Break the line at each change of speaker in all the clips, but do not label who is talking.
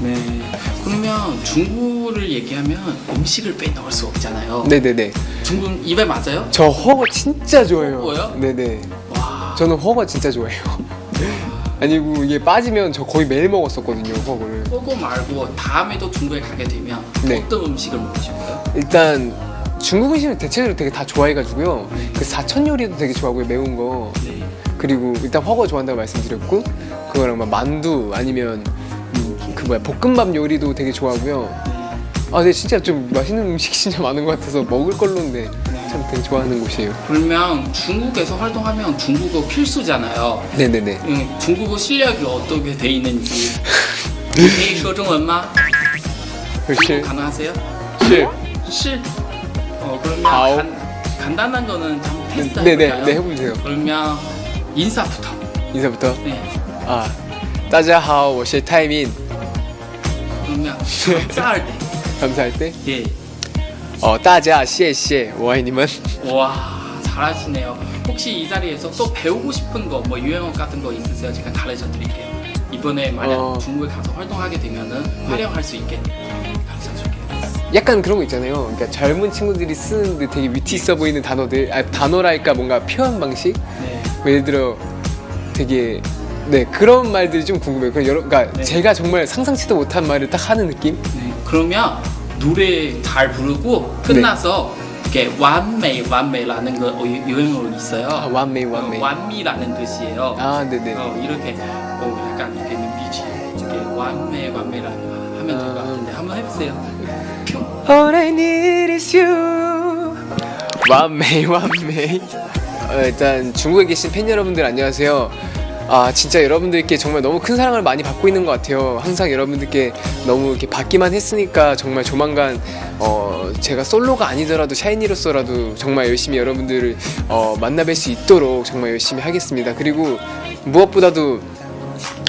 네. 그러면 중국을 얘기하면 음식을 빼놓을 수 없잖아요.
네네네.
중국 입에 맞아요?
저 허거 진짜 좋아해요.
허거요?
네네.
와.
저는 허거 진짜 좋아해요. 아니고 이게 빠지면 저 거의 매일 먹었었거든요 허거를.
그거 말고 다음에도 중국에 가게 되면
네.
어떤 음식을 먹으실까요?
일단 중국 음식은 대체적으로 되게 다 좋아해가지고요. 그 사천 요리도 되게 좋아하고요 매운 거.
네.
그리고 일단 허거 좋아한다고 말씀드렸고 그거랑 막 만두 아니면 음, 그 뭐야 볶음밥 요리도 되게 좋아하고요. 아 근데 진짜 좀 맛있는 음식이 진짜 많은 것 같아서 먹을 걸로인데 참 되게 좋아하는 곳이에요.
그러면 중국에서 활동하면 중국어 필수잖아요.
네네네.
음, 중국어 실력이 어떻게 돼 있는지. 可以说中文吗?
그렇지.
중국어 가능하세요?
是
실. 어 그러면
아오.
간, 간단한 거는 좀 테스트
네네
해볼까요?
네 해보세요.
그러면 인사부터.
인사부터.
네.
아, 大家好,我是 타이
네. 감사할 때
감사할 때?
예.
어, 따자, 씨에 씨에, 와이님은
와 잘하시네요. 혹시 이 자리에서 또 배우고 싶은 거 뭐 유행어 같은 거 있으세요? 제가 가르쳐 드릴게요. 이번에 만약
어.
중국에 가서 활동하게 되면은 네. 활용할 수 있게 가르쳐 줄게요.
약간 그런 거 있잖아요. 그러니까 젊은 친구들이 쓰는데 그 되게 위트 있어 보이는 단어들, 아, 단어랄까 뭔가 표현 방식.
네.
예를 들어 되게 네 그런 말들이 좀 궁금해요. 그럼 여러, 그러니까
네.
제가 정말 상상치도 못한 말을 딱 하는 느낌?
네, 그러면 노래 잘 부르고 네. 끝나서 이렇게 완매 완매라는 거 유행어로 있어요.
아, 완매 어, 완매.
어, 완미라는 뜻이에요.
아 네네.
어, 이렇게 어, 약간 이렇게 눈빛이 이렇게 완매 완매라는 거 하면 될것
아.
같은데 한번 해보세요.
All I need is you. 완매 완매. 어, 일단 중국에 계신 팬 여러분들 안녕하세요. 아 진짜 여러분들께 정말 너무 큰 사랑을 많이 받고 있는 것 같아요. 항상 여러분들께 너무 이렇게 받기만 했으니까 정말 조만간 어 제가 솔로가 아니더라도 샤이니로서라도 정말 열심히 여러분들을 어 만나뵐 수 있도록 정말 열심히 하겠습니다. 그리고 무엇보다도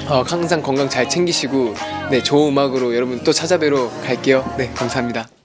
어, 항상 건강 잘 챙기시고 네 좋은 음악으로 여러분 또 찾아뵈러 갈게요. 네 감사합니다.